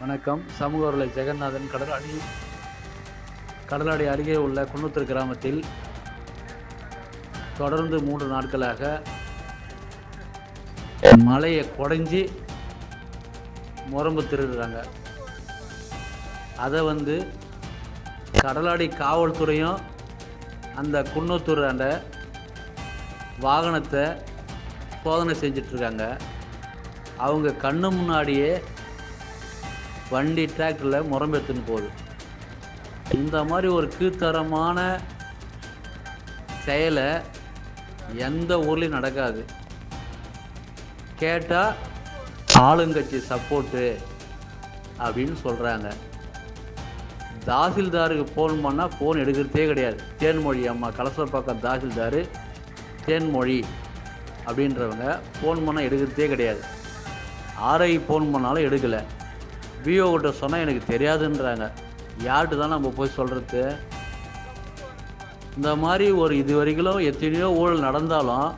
வணக்கம். சமூக உருளை ஜெகநாதன் கடலாடி கடலாடி அருகே உள்ள குன்னத்தூர் கிராமத்தில் தொடர்ந்து மூன்று நாட்களாக மலையை குடைஞ்சி முரம்பு திருடுறாங்க. அதை வந்து கடலாடி காவல்துறையும் அந்த குன்னத்தூர் அந்த வாகனத்தை சோதனை செஞ்சிட்ருக்காங்க அவங்க கண்ணு முன்னாடியே வண்டி டிராக்டரில் முரம்பெடுத்துன்னு போகுது. இந்த மாதிரி ஒரு கீழ்த்தரமான செயலை எந்த ஊர்லேயும் நடக்காது. கேட்டால் ஆளுங்கட்சி சப்போர்ட்டு அப்படின்னு சொல்கிறாங்க தாசில்தாருக்கு ஃபோன் பண்ணால் ஃபோன் எடுக்கிறதே கிடையாது. தேன்மொழி அம்மா கலசப்பாக்கம் தாசில்தார் தேன்மொழி அப்படின்றவங்க ஃபோன் பண்ணால் எடுக்கிறதே கிடையாது. ஆர்ஐ ஃபோன் பண்ணாலும் எடுக்கலை. விஓ கிட்ட சொன்னால் எனக்கு தெரியாதுன்றாங்க. யார்கிட்ட தான் நம்ம போய் சொல்கிறது இந்த மாதிரி ஒரு இது வரைக்கும் எத்தனையோ ஊழல் நடந்தாலும்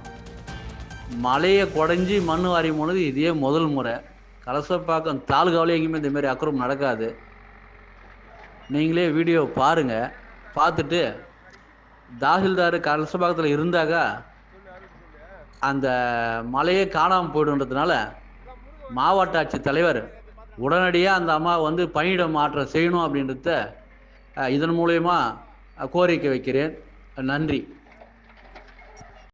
மலையை குடஞ்சி மண் வாரியும் போனது இதே முதல் முறை. கலசப்பாக்கம் தாலுகாவிலே எங்கேயுமே இந்தமாரி அக்கிரமம் நடக்காது. நீங்களே வீடியோ பாருங்கள் பார்த்துட்டு தாசில்தார் கலசப்பாக்கத்தில் இருந்தாக்கா அந்த மலையே காணாமல் போயிடுன்றதுனால மாவட்ட ஆட்சித் தலைவர் உடனடியாக அந்த அம்மா வந்து பணியிட மாற்றம் செய்யணும் அப்படின்றத இதன் மூலயமா கோரிக்கை வைக்கிறேன். நன்றி.